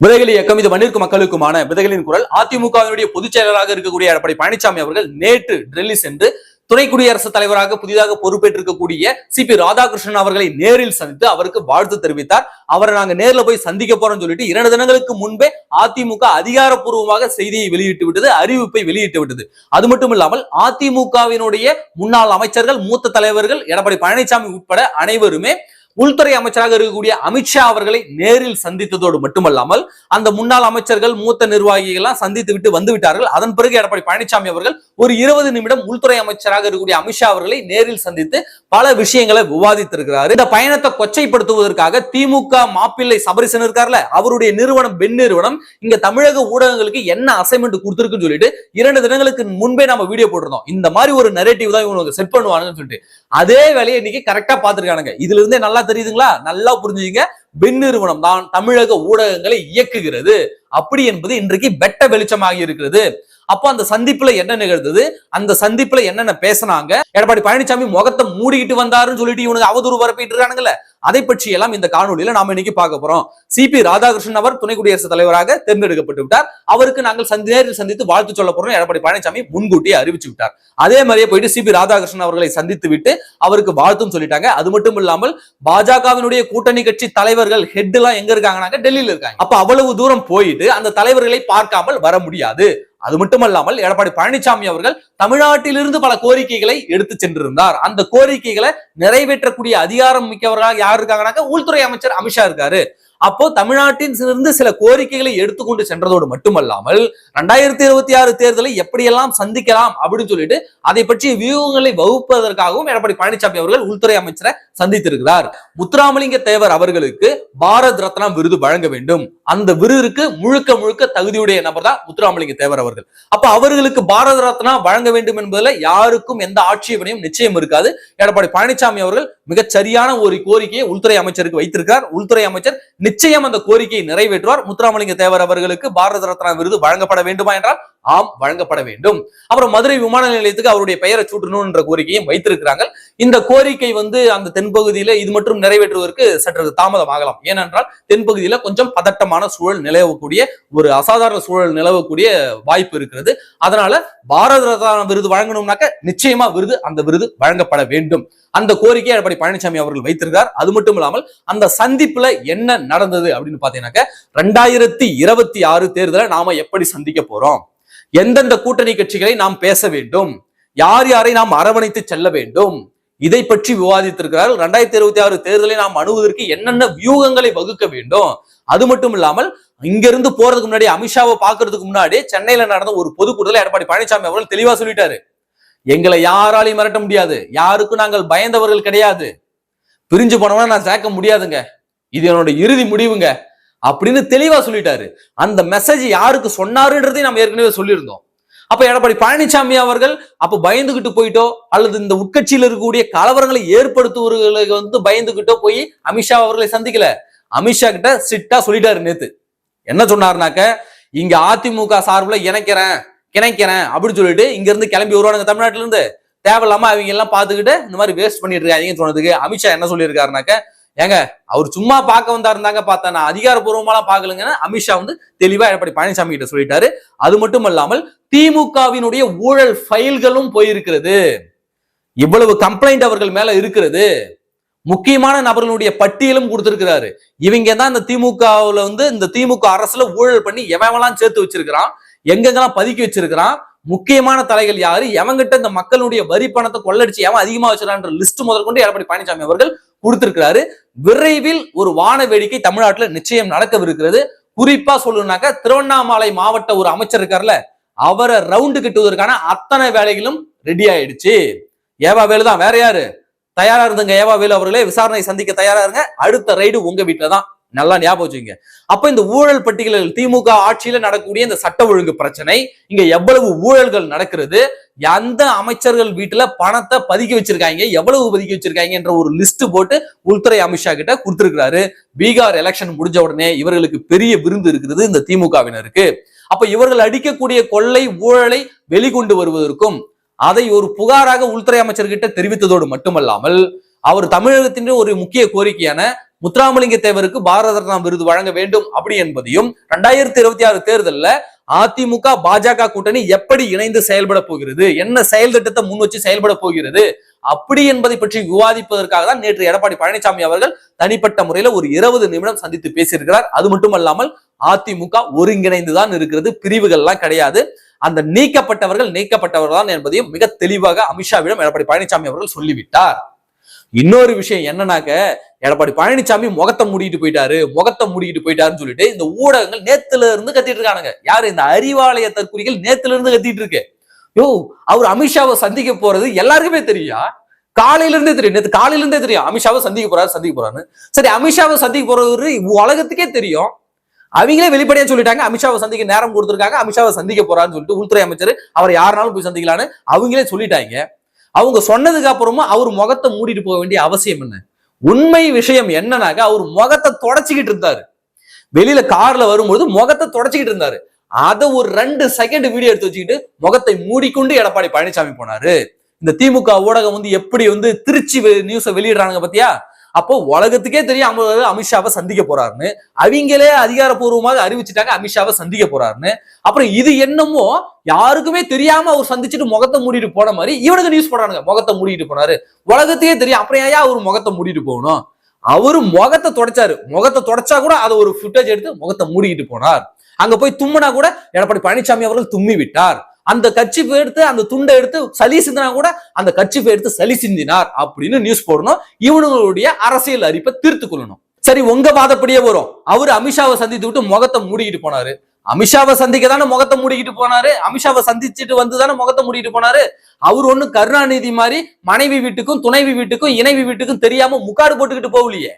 விதைகள் இயக்கம் இது மண்ணிற்கு மக்களுக்குமான விதைகளின் குரல். அதிமுகவினுடைய பொதுச் செயலராக இருக்கக்கூடிய எடப்பாடி பழனிசாமி அவர்கள் நேற்று டெல்லி சென்று துணை குடியரசுத் தலைவராக புதிதாக பொறுப்பேற்றிருக்கக்கூடிய சி. பி. ராதாகிருஷ்ணன் அவர்களை நேரில் சந்தித்து அவருக்கு வாழ்த்து தெரிவித்தார். அவரை நாங்க நேர்ல போய் சந்திக்க போறோம்னு சொல்லிட்டு இரண்டு தினங்களுக்கு முன்பே அதிமுக அதிகாரப்பூர்வமாக செய்தியை வெளியிட்டு விட்டது அறிவிப்பை வெளியிட்டு விட்டது. அது மட்டும் இல்லாமல் அதிமுகவினுடைய முன்னாள் அமைச்சர்கள் மூத்த தலைவர்கள் எடப்பாடி பழனிசாமி உட்பட அனைவருமே உள்துறை அமைச்சராக இருக்கக்கூடிய அமித்ஷா அவர்களை நேரில் சந்தித்ததோடு மட்டுமல்லாமல் அந்த முன்னாள் அமைச்சர்கள் மூத்த நிர்வாகிகள்லாம் சந்தித்து விட்டு வந்து விட்டார்கள். அதன் பிறகு எடப்பாடி பழனிசாமி அவர்கள் ஒரு இருபது நிமிடம் உள்துறை அமைச்சராக இருக்கக்கூடிய அமித்ஷா அவர்களை நேரில் சந்தித்து பல விஷயங்களை விவாதித்திருக்கிறார். இந்த பயணத்தை கொச்சைப்படுத்துவதற்காக திமுக மாப்பிள்ளை சபரிசன் இருக்கார்ல அவருடைய நிறுவனம் பெண் நிறுவனம் இங்க தமிழக ஊடகங்களுக்கு என்ன அசைன்மெண்ட் கொடுத்திருக்குன்னு சொல்லிட்டு இரண்டு தினங்களுக்கு முன்பே நம்ம வீடியோ போட்டிருந்தோம். இந்த மாதிரி ஒரு நெரேட்டிவ் தான் இவங்க செட் பண்ணுவாங்கன்னு சொல்லிட்டு. அதே வேலையை இன்னைக்கு கரெக்டா பாத்துருக்கானுங்க இதுல இருந்தே நல்லா தெரியுதுங்களா? நல்லா புரிஞ்சுங்க. பெண் நிறுவனம் தான் தமிழக ஊடகங்களை இயக்குகிறது. அப்படி என்பது இன்றைக்கு வெட்ட வெளிச்சமாகி இருக்கிறது. அப்போ அந்த சந்திப்புல என்ன நிகழ்ந்தது? அந்த சந்திப்புல என்னென்ன பேசினாங்க? எடப்பாடி பழனிசாமி முகத்தை மூடிக்கிட்டு வந்தாருன்னு சொல்லிட்டு இவனுக்கு அவதூறு பரப்பிட்டு இருக்கானுங்கல்ல அதை பற்றி எல்லாம் இந்த காணொலியில நாம இன்னைக்கு பார்க்க போறோம். சிபி ராதாகிருஷ்ணன் அவர் துணை குடியரசுத் தலைவராக தேர்ந்தெடுக்கப்பட்டு விட்டார். அவருக்கு நாங்கள் சந்தி நேரில் சந்தித்து வாழ்த்து சொல்ல போறோம் எடப்பாடி பழனிசாமி முன்கூட்டியே அறிவிச்சு விட்டார். அதே மாதிரியே போயிட்டு சிபி ராதாகிருஷ்ணன் அவர்களை சந்தித்து விட்டு அவருக்கு வாழ்த்தும் சொல்லிட்டாங்க. அது மட்டும் இல்லாமல் பாஜகவினுடைய கூட்டணி கட்சி தலைவர்கள் ஹெட் எல்லாம் எங்க இருக்காங்கன்னாக்க டெல்லியில இருக்காங்க. அப்ப அவ்வளவு தூரம் போயிட்டு அந்த தலைவர்களை பார்க்காமல் வர முடியாது. அது மட்டுமல்லாமல் எடப்பாடி பழனிசாமி அவர்கள் தமிழ்நாட்டிலிருந்து பல கோரிக்கைகளை எடுத்து சென்றிருந்தார். அந்த கோரிக்கைகளை நிறைவேற்றக்கூடிய அதிகாரம் மிக்கவர்களாக யார் இருக்காங்கன்னாக்க உள்துறை அமைச்சர் அமித்ஷா இருக்காரு. அப்போ தமிழ்நாட்டின் இருந்து சில கோரிக்கைகளை எடுத்துக்கொண்டு சென்றதோடு மட்டுமல்லாமல் ரெண்டாயிரத்தி இருபத்தி ஆறு தேர்தலை எப்படியெல்லாம் சந்திக்கலாம் அப்படின்னு சொல்லிட்டு அதை பற்றிய வியூகங்களை வகுப்பதற்காகவும் எடப்பாடி பழனிசாமி அவர்கள் உள்துறை அமைச்சரை சந்தித்திருக்கிறார். முத்துராமலிங்க தேவர் அவர்களுக்கு பாரத் ரத்னா விருது வழங்க வேண்டும். அந்த விருதுக்கு முழுக்க முழுக்க தகுதியுடைய நபர் தான் முத்துராமலிங்க தேவர் அவர்கள். அப்ப அவர்களுக்கு பாரத ரத்னா வழங்க வேண்டும் என்பதுல யாருக்கும் எந்த ஆட்சேபனையும் நிச்சயம் இருக்காது. எடப்பாடி பழனிசாமி அவர்கள் மிகச்சரியான ஒரு கோரிக்கையை உள்துறை அமைச்சருக்கு வைத்திருக்கிறார். உள்துறை அமைச்சர் நிச்சயம் அந்த கோரிக்கையை நிறைவேற்றுவார். முத்துராமலிங்க தேவர் அவர்களுக்கு பாரத ரத்னா விருது வழங்கப்பட வேண்டுமா என்றால் ஆம் வழங்கப்பட வேண்டும். அப்புறம் மதுரை விமான நிலையத்துக்கு அவருடைய பெயரை சூட்டணும் என்ற கோரிக்கையும் வைத்திருக்கிறாங்க. இந்த கோரிக்கை வந்து அந்த தென்பகுதியில இது மட்டும் நிறைவேற்றுவதற்கு சற்று தாமதம் ஆகலாம் ஏனென்றால் தென்பகுதியில கொஞ்சம் பதட்டமான சூழல் நிலவக்கூடிய ஒரு அசாதாரண சூழல் நிலவக்கூடிய வாய்ப்பு இருக்கிறது. அதனால பாரத ரத்னா விருது வழங்கணும்னாக்க நிச்சயமா விருது அந்த விருது வழங்கப்பட வேண்டும். அந்த கோரிக்கையை எடப்பாடி பழனிசாமி அவர்கள் வைத்திருக்கார் அது மட்டும் இல்லாமல் அந்த சந்திப்புல என்ன நடந்தது அப்படின்னு பாத்தீங்கன்னாக்க ரெண்டாயிரத்தி இருபத்தி ஆறு தேர்தலை நாம எப்படி சந்திக்க போறோம்? எந்தெந்த கூட்டணி கட்சிகளை நாம் பேச வேண்டும்? யார் யாரை நாம் அரவணைத்து செல்ல வேண்டும்? இதை பற்றி விவாதித்திருக்கிறார் ரெண்டாயிரத்தி இருபத்தி ஆறு தேர்தலை நாம் அணுவதற்கு என்னென்ன வியூகங்களை வகுக்க வேண்டும்? அது மட்டும் இல்லாமல் இங்கிருந்து போறதுக்கு முன்னாடி அமித்ஷாவை பாக்குறதுக்கு முன்னாடி சென்னையில நடந்த ஒரு பொதுக்கூட்டத்தில் எடப்பாடி பழனிசாமி அவர்கள் தெளிவா சொல்லிட்டாரு. எங்களை யாராலையும் மிரட்ட முடியாது. யாருக்கும் நாங்கள் பயந்தவர்கள் கிடையாது. பிரிஞ்சு போனோம்னா நான் சேர்க்க முடியாதுங்க. இது என்னோட இறுதி முடிவுங்க. அப்படின்னு தெளிவா சொல்லிட்டாரு. அந்த மெசேஜ் யாருக்கு சொன்னாருன்றதையும் நம்ம ஏற்கனவே சொல்லியிருந்தோம். அப்ப எடப்பாடி பழனிசாமி அவர்கள் அப்ப பயந்துகிட்டு போயிட்டோ அல்லது இந்த உட்கட்சியில் இருக்கக்கூடிய கலவரங்களை ஏற்படுத்துவர்களுக்கு வந்து பயந்துகிட்டோ போய் அமித்ஷா அவர்களை சந்திக்கல. அமித்ஷா கிட்ட சிட்டா சொல்லிட்டாரு நேத்து. என்ன சொன்னாருனாக்க இங்க அதிமுக சார்பில் இணைக்கிறேன் கிணைக்கிறேன் அப்படின்னு சொல்லிட்டு இங்க இருந்து கிளம்பி வருவானுங்க தமிழ்நாட்டுல இருந்து தேவையில்லாம அவங்க எல்லாம் பார்த்துக்கிட்டு இந்த மாதிரி வேஸ்ட் பண்ணிட்டு இருக்காங்க சொன்னதுக்கு அமித்ஷா என்ன சொல்லியிருக்காருனாக்க ஏங்க அவர் சும்மா பார்க்க வந்தா இருந்தாங்க பார்த்தா நான் அதிகாரப்பூர்வமாலாம் பார்க்கலங்கன்னு அமித்ஷா வந்து தெளிவா எடப்பாடி பழனிசாமி கிட்ட சொல்லிட்டாரு. அது மட்டும் இல்லாமல் திமுகவினுடைய ஊழல் ஃபைல்களும் போயிருக்கிறது. இவ்வளவு கம்ப்ளைண்ட் அவர்கள் மேல இருக்கிறது. முக்கியமான நபர்களுடைய பட்டியலும் கொடுத்திருக்கிறாரு. இவங்க தான் இந்த திமுகவுல வந்து இந்த திமுக அரசுல ஊழல் பண்ணி எவன்லாம் சேர்த்து வச்சிருக்கிறான் எங்கெங்கெல்லாம் பதுக்கி வச்சிருக்கிறான் முக்கியமான தலைகள் யாரு எவங்கிட்ட இந்த மக்களுடைய வரி பணத்தை கொள்ளடிச்சு எவன் அதிகமா வச்சிருக்கான்ற லிஸ்ட் முதல் கொண்டு எடப்பாடி பழனிசாமி அவர்கள் கொடுத்திருக்கிறாரு. விரைவில் ஒரு வான வேடிக்கை தமிழ்நாட்டுல நிச்சயம் நடக்கவிருக்கிறது. குறிப்பா சொல்லணும்னாக்க திருவண்ணாமலை மாவட்ட ஒரு அமைச்சர் இருக்கார்ல அவரை ரவுண்டு கட்டுவதற்கான அத்தனை வேலைகளும் ரெடி ஆயிடுச்சு. ஏவா வேலு தான் வேற யாரு? தயாரா இருந்துங்க ஏவா வேலு அவர்களே விசாரணை சந்திக்க தயாரா இருங்க. அடுத்த ரைடு உங்க வீட்டுல தான். நல்லா ஞாபகம் வச்சுங்க அப்ப இந்த ஊழல் பட்டியலில் திமுக ஆட்சியில நடக்கக்கூடிய இந்த சட்ட ஒழுங்கு பிரச்சனை இங்க எவ்வளவு ஊழல்கள் நடக்கிறது எந்த அமைச்சர்கள் வீட்டுல பணத்தை பதுக்கி வச்சிருக்காங்க எவ்வளவு பதுக்கி வச்சிருக்காங்க என்ற ஒரு லிஸ்ட் போட்டு உள்துறை அமித்ஷா கிட்ட கொடுத்திருக்கிறாரு. பீகார் எலெக்ஷன் முடிஞ்ச உடனே இவர்களுக்கு பெரிய விருந்து இருக்கிறது இந்த திமுகவினருக்கு. அப்ப இவர்கள் அடிக்கக்கூடிய கொள்ளை ஊழலை வெளிக்கொண்டு வருவதற்கும் அதை ஒரு புகாராக உள்துறை அமைச்சர்கிட்ட தெரிவித்ததோடு மட்டுமல்லாமல் அவர் தமிழகத்தின் ஒரு முக்கிய கோரிக்கையான முத்துராமலிங்க தேவருக்கு பாரத ரத்னா விருது வழங்க வேண்டும் அப்படி என்பதையும் ரெண்டாயிரத்தி இருபத்தி ஆறு தேர்தல்ல அதிமுக பாஜக கூட்டணி எப்படி இணைந்து செயல்பட போகிறது? என்ன செயல் திட்டத்தை முன் வச்சு செயல்பட போகிறது? அப்படி என்பதை பற்றி விவாதிப்பதற்காக தான் நேற்று எடப்பாடி பழனிசாமி அவர்கள் தனிப்பட்ட முறையில ஒரு இருபது நிமிடம் சந்தித்து பேசியிருக்கிறார். அது மட்டுமல்லாமல் அதிமுக ஒருங்கிணைந்துதான் இருக்கிறது. பிரிவுகள்லாம் கிடையாது. அந்த நீக்கப்பட்டவர்கள் நீக்கப்பட்டவர்கள் தான் என்பதையும் மிக தெளிவாக அமித்ஷாவிடம் எடப்பாடி பழனிசாமி அவர்கள் சொல்லிவிட்டார். இன்னொரு விஷயம் என்னன்னாக்க எடப்பாடி பழனிசாமி முகத்தை மூடிட்டு போயிட்டாரு முகத்தை மூடிட்டு போயிட்டாருன்னு சொல்லிட்டு இந்த ஊடகங்கள் நேத்துல இருந்து கத்திட்டு இருக்கானுங்க. யாரு? இந்த அறிவாலய தற்குறிகள் நேத்துல இருந்து கத்திட்டு இருக்கு. யோ அவர் அமித்ஷாவை சந்திக்க போறது எல்லாருக்குமே தெரியா? காலையில இருந்தே தெரியும். நேத்து காலையில இருந்தே தெரியும். அமித்ஷாவை சந்திக்க போறாரு சந்திக்க போறாரு சரி அமித்ஷாவை சந்திக்க போறது உலகத்துக்கே தெரியும். அவங்களே வெளிப்படையா சொல்லிட்டாங்க அமித்ஷாவை சந்திக்க நேரம் கொடுத்துருக்காங்க அமித்ஷாவை சந்திக்க போறாருன்னு சொல்லிட்டு உள்துறை அமைச்சர் அவர் யாருனாலும் போய் சந்திக்கலான்னு அவங்களே சொல்லிட்டாங்க. அவங்க சொன்னதுக்கு அப்புறமா அவர் முகத்தை மூடிட்டு போக வேண்டிய அவசியம் என்ன? உண்மை விஷயம் என்னன்னாக்க அவர் முகத்தை தொடச்சிக்கிட்டு இருந்தாரு. வெளியில கார்ல வரும்பொழுது முகத்தை தொடச்சிக்கிட்டு இருந்தாரு. அதை ஒரு ரெண்டு செகண்ட் வீடியோ எடுத்து வச்சுக்கிட்டு முகத்தை மூடிக்கொண்டு எடப்பாடி பழனிசாமி போனாரு. இந்த திமுக ஊடகம் வந்து எப்படி வந்து திருச்சி நியூஸை வெளியிடுறாங்க பாத்தியா? அப்போ உலகத்துக்கே தெரியும் அவர் அமித்ஷாவை சந்திக்க போறாருன்னு. அவங்களே அதிகாரப்பூர்வமாக அறிவிச்சிட்டாங்க அமித்ஷாவை சந்திக்க போறாருன்னு. அப்புறம் இது என்னமோ யாருக்குமே தெரியாம அவர் சந்திச்சுட்டு முகத்தை மூடிட்டு போன மாதிரி இவனுக்கு நியூஸ் போடுறானுங்க. முகத்தை மூடிட்டு போனாரு. உலகத்தையே தெரியும். அப்புறம் ஏன் அவர் முகத்தை மூடிட்டு போகணும்? அவரு முகத்தை தொடச்சாரு. முகத்தை தொடச்சா கூட அதை ஒரு ஃபுட்டேஜ் எடுத்து முகத்தை மூடிக்கிட்டு போனார். அங்க போய் தும்முனா கூட எடப்பாடி பழனிசாமி அவர்கள் தும்மி விட்டார் அந்த கட்சி எடுத்து அந்த துண்டை எடுத்து சளி சிந்தினா கூட அந்த கட்சி எடுத்து சளி சிந்தினார் அப்படின்னு நியூஸ் போடணும். இவனுங்களுடைய அரசியல் அறிப்பை தீர்த்து கொள்ளணும். சரி உங்க வாதப்படியே வரும். அவரு அமித்ஷாவை சந்தித்து விட்டு முகத்தை மூடிக்கிட்டு போனாரு. அமித்ஷாவை சந்திக்க தானே முகத்தை மூடிக்கிட்டு போனாரு. அமித்ஷாவை சந்திச்சுட்டு வந்து தானே முகத்தை மூடிட்டு போனாரு. அவர் ஒண்ணு கருணாநிதி மாதிரி மனைவி வீட்டுக்கும் துணைவி வீட்டுக்கும் இணைவி வீட்டுக்கும் தெரியாம முக்காடு போட்டுக்கிட்டு போகலையே.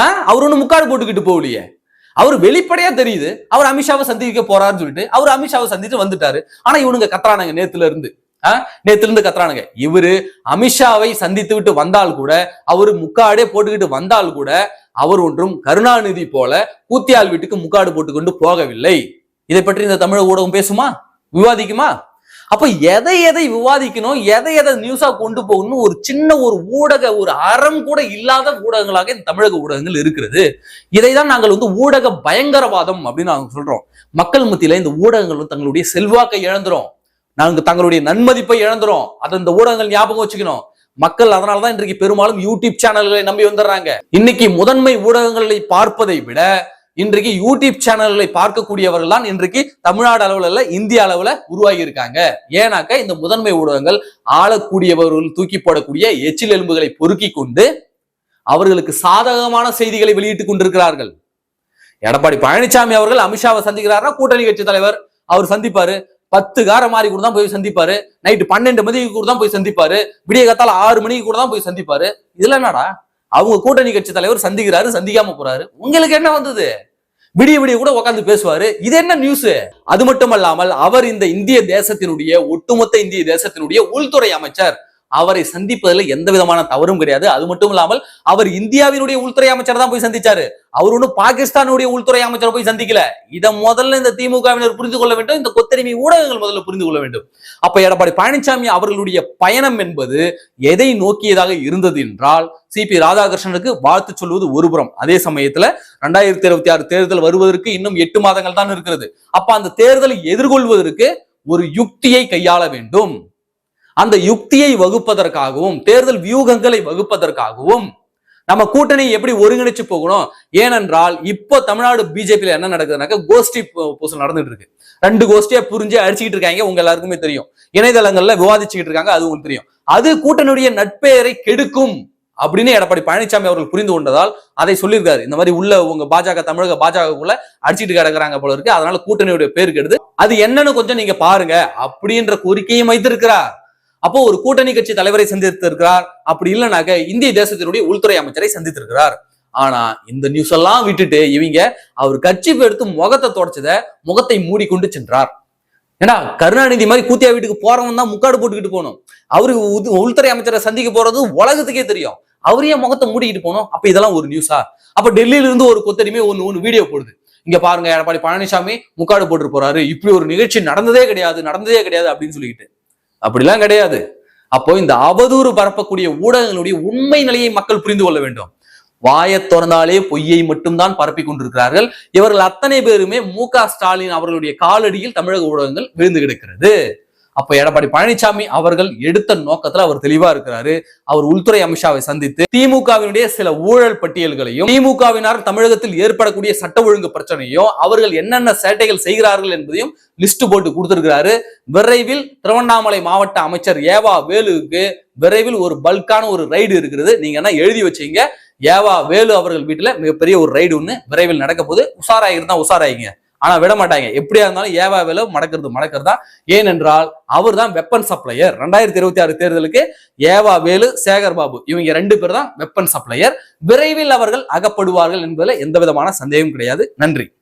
ஆஹ் அவர் ஒண்ணு முக்காடு போட்டுக்கிட்டு போகலையே. அவர் வெளிப்படையா தெரியுது. அவர் அமித்ஷாவை சந்திக்க போறாருன்னு சொல்லிட்டு அவர் அமித்ஷாவை சந்திச்சு வந்துட்டாரு. ஆனா இவனுங்க கத்துறானுங்க நேத்துல இருந்து. ஆஹ் நேத்துல இருந்து கத்துறானுங்க. இவரு அமித்ஷாவை சந்தித்து விட்டு வந்தால் கூட அவரு முக்காடே போட்டுக்கிட்டு வந்தால் கூட அவர் ஒன்றும் கருணாநிதி போல கூத்தியால் வீட்டுக்கு முக்காடு போட்டுக்கொண்டு போகவில்லை. இதை பற்றி இந்த தமிழக ஊடகம் பேசுமா? விவாதிக்குமா? அப்ப எதை எதை விவாதிக்கணும் எதை எதை நியூஸா கொண்டு போகணும் ஒரு சின்ன ஒரு ஊடக ஒரு அறம் கூட இல்லாத ஊடகங்களாக இந்த தமிழக ஊடகங்கள் இருக்கிறது. இதை தான் நாங்கள் வந்து ஊடக பயங்கரவாதம் அப்படின்னு நாங்கள் சொல்றோம். மக்கள் மத்தியில இந்த ஊடகங்கள் வந்து தங்களுடைய செல்வாக்கை இழந்துரும். நாங்கள் தங்களுடைய நன்மதிப்பை இழந்துரும். அதை இந்த ஊடகங்கள் ஞாபகம் வச்சுக்கணும். மக்கள் அதனாலதான் இன்றைக்கு பெரும்பாலும் யூடியூப் சேனல்களை நம்பி வந்துடுறாங்க. இன்னைக்கு முதன்மை ஊடகங்களை பார்ப்பதை விட இன்றைக்கு யூடியூப் சேனல்களை பார்க்கக்கூடியவர்கள் தான் இன்றைக்கு தமிழ்நாடு அளவுல இல்ல இந்திய அளவுல உருவாகி இருக்காங்க ஏன்னாக்க இந்த முதன்மை ஊடகங்கள் ஆளக்கூடியவர்கள் தூக்கி போடக்கூடிய எச்சில் எலும்புகளை பொறுக்கி கொண்டு அவர்களுக்கு சாதகமான செய்திகளை வெளியிட்டுக் கொண்டிருக்கிறார்கள். எடப்பாடி பழனிசாமி அவர்கள் அமித்ஷாவை சந்திக்கிறாருன்னா கூட்டணி கட்சி தலைவர் அவர் சந்திப்பாரு. பத்து கார மாதிரி கூட தான் போய் சந்திப்பாரு. நைட்டு பன்னெண்டு மணிக்கு கூட தான் போய் சந்திப்பாரு. விடிய காத்தால ஆறு மணிக்கு கூட தான் போய் சந்திப்பாரு. இதுல என்னடா? அவங்க கூட்டணி கட்சி தலைவர் சந்திக்கிறாரு சந்திக்காம போறாரு. உங்களுக்கு என்ன வந்தது? விடிய விடிய கூட உட்காந்து பேசுவாரு. இது என்ன நியூஸ் அது மட்டும் அல்லாமல் அவர் இந்த இந்திய தேசத்தினுடைய ஒட்டுமொத்த இந்திய தேசத்தினுடைய உள்துறை அமைச்சர். அவரை சந்திப்பதில் எந்த விதமான தவறும் கிடையாது. அது மட்டும் இல்லாமல் அவர் இந்தியாவினுடைய உள்துறை அமைச்சர் தான் போய் சந்திச்சாரு. அவர் ஒன்றும் பாகிஸ்தானுடைய உள்துறை அமைச்சரை போய் சந்திக்கல. இதை முதல்ல இந்த திமுகவினர் புரிந்து கொள்ள வேண்டும். இந்த கொத்தடிமை ஊடகங்கள் முதல்ல புரிந்து கொள்ள வேண்டும். அப்ப எடப்பாடி பழனிசாமி அவர்களுடைய பயணம் என்பது எதை நோக்கியதாக இருந்தது என்றால் சி பி ராதாகிருஷ்ணனுக்கு வாழ்த்து சொல்வது ஒருபுறம். அதே சமயத்துல ரெண்டாயிரத்தி இருபத்தி ஆறு தேர்தல் வருவதற்கு இன்னும் எட்டு மாதங்கள் தான் இருக்கிறது. அப்ப அந்த தேர்தலை எதிர்கொள்வதற்கு ஒரு யுக்தியை கையாள வேண்டும். அந்த யுக்தியை வகுப்பதற்காகவும் தேர்தல் வியூகங்களை வகுப்பதற்காகவும் நம்ம கூட்டணி எப்படி ஒருங்கிணைச்சு போகணும்? ஏனென்றால் இப்போ தமிழ்நாடு பிஜேபியில என்ன நடக்குதுனாக்க கோஷ்டி பூசல் நடந்துட்டு இருக்கு. ரெண்டு கோஷ்டியா புரிஞ்சு அடிச்சுக்கிட்டு இருக்காங்க. உங்க எல்லாருக்குமே தெரியும். இணையதளங்கள்ல விவாதிச்சுக்கிட்டு இருக்காங்க. அது உங்களுக்கு தெரியும். அது கூட்டணியுடைய நட்பெயரை கெடுக்கும் அப்படின்னு எடப்பாடி பழனிசாமி அவர்கள் புரிந்து கொண்டதால் அதை சொல்லியிருக்காரு. இந்த மாதிரி உள்ள உங்க பாஜக தமிழக பாஜகக்குள்ள அடிச்சிட்டு கிடக்குறாங்க போல இருக்கு. அதனால கூட்டணியுடைய பேர் கெடுது. அது என்னன்னு கொஞ்சம் நீங்க பாருங்க. அப்படின்ற கோரிக்கையும் வைத்திருக்கிறார். அப்போ ஒரு கூட்டணி கட்சி தலைவரை சந்தித்திருக்கிறார். அப்படி இல்லைனாக்க இந்திய தேசத்தினுடைய உள்துறை அமைச்சரை சந்தித்திருக்கிறார். ஆனா இந்த நியூஸ் எல்லாம் விட்டுட்டு இவங்க அவர் கட்சி எடுத்து முகத்தை தொடச்சத முகத்தை மூடிக்கொண்டு சென்றார். ஏன்னா கருணாநிதி மாதிரி கூத்தியா வீட்டுக்கு போறவன் தான் முக்காடு போட்டுக்கிட்டு போகணும். அவரு உள்துறை அமைச்சரை சந்திக்க போறது உலகத்துக்கே தெரியும். அவரையே முகத்தை மூடிக்கிட்டு போகணும்? அப்ப இதெல்லாம் ஒரு நியூஸா அப்ப டெல்லியில இருந்து ஒரு கொத்தடிமே ஒன்னு ஒன்னு வீடியோ போடுது. இங்க பாருங்க எடப்பாடி பழனிசாமி முக்காடு போட்டு போறாரு. இப்படி ஒரு நிகழ்ச்சி நடந்ததே கிடையாது நடந்ததே கிடையாது அப்படின்னு சொல்லிக்கிட்டு. அப்படிலாம் கிடையாது. அப்போ இந்த அவதூறு பரப்பக்கூடிய ஊடகங்களுடைய உண்மை நிலையை மக்கள் புரிந்து கொள்ள வேண்டும். வாயை திறந்தாலே பொய்யை மட்டும்தான் பரப்பி கொண்டிருக்கிறார்கள். இவர்கள் அத்தனை பேருமே மு ஸ்டாலின் அவர்களுடைய காலடியில் தமிழக ஊடகங்கள் விழுந்து கிடக்கிறது. அப்ப எடப்பாடி பழனிசாமி அவர்கள் எடுத்த நோக்கத்துல அவர் தெளிவா இருக்கிறாரு. அவர் உள்துறை அமித்ஷாவை சந்தித்து திமுகவினுடைய சில ஊழல் பட்டியல்களையும் திமுகவினர் தமிழகத்தில் ஏற்படக்கூடிய சட்ட ஒழுங்கு பிரச்சனையும் அவர்கள் என்னென்ன சேட்டைகள் செய்கிறார்கள் என்பதையும் லிஸ்ட் போட்டு கொடுத்திருக்கிறாரு. விரைவில் திருவண்ணாமலை மாவட்ட அமைச்சர் ஏவா வேலுவுக்கு விரைவில் ஒரு பல்கான ஒரு ரைடு இருக்கிறது. நீங்க என்ன எழுதி வச்சீங்க? ஏவா வேலு அவர்கள் வீட்டுல மிகப்பெரிய ஒரு ரைடு ஒண்ணு விரைவில் நடக்க போகுது. உஷாராயிருந்தா உஷாராயிங்க. ஆனா விட மாட்டாங்க. எப்படியா இருந்தாலும் ஏவா வேலை மடக்கிறது மடக்கிறதா? ஏனென்றால் அவர் தான் வெப்பன் சப்ளையர் ரெண்டாயிரத்தி இருபத்தி ஆறு தேர்தலுக்கு ஏவா வேலு சேகர் பாபு இவங்க ரெண்டு பேர் தான் வெப்பன் சப்ளையர் விரைவில் அவர்கள் அகப்படுவார்கள் என்பதில் எந்த விதமான சந்தேகம் கிடையாது. நன்றி.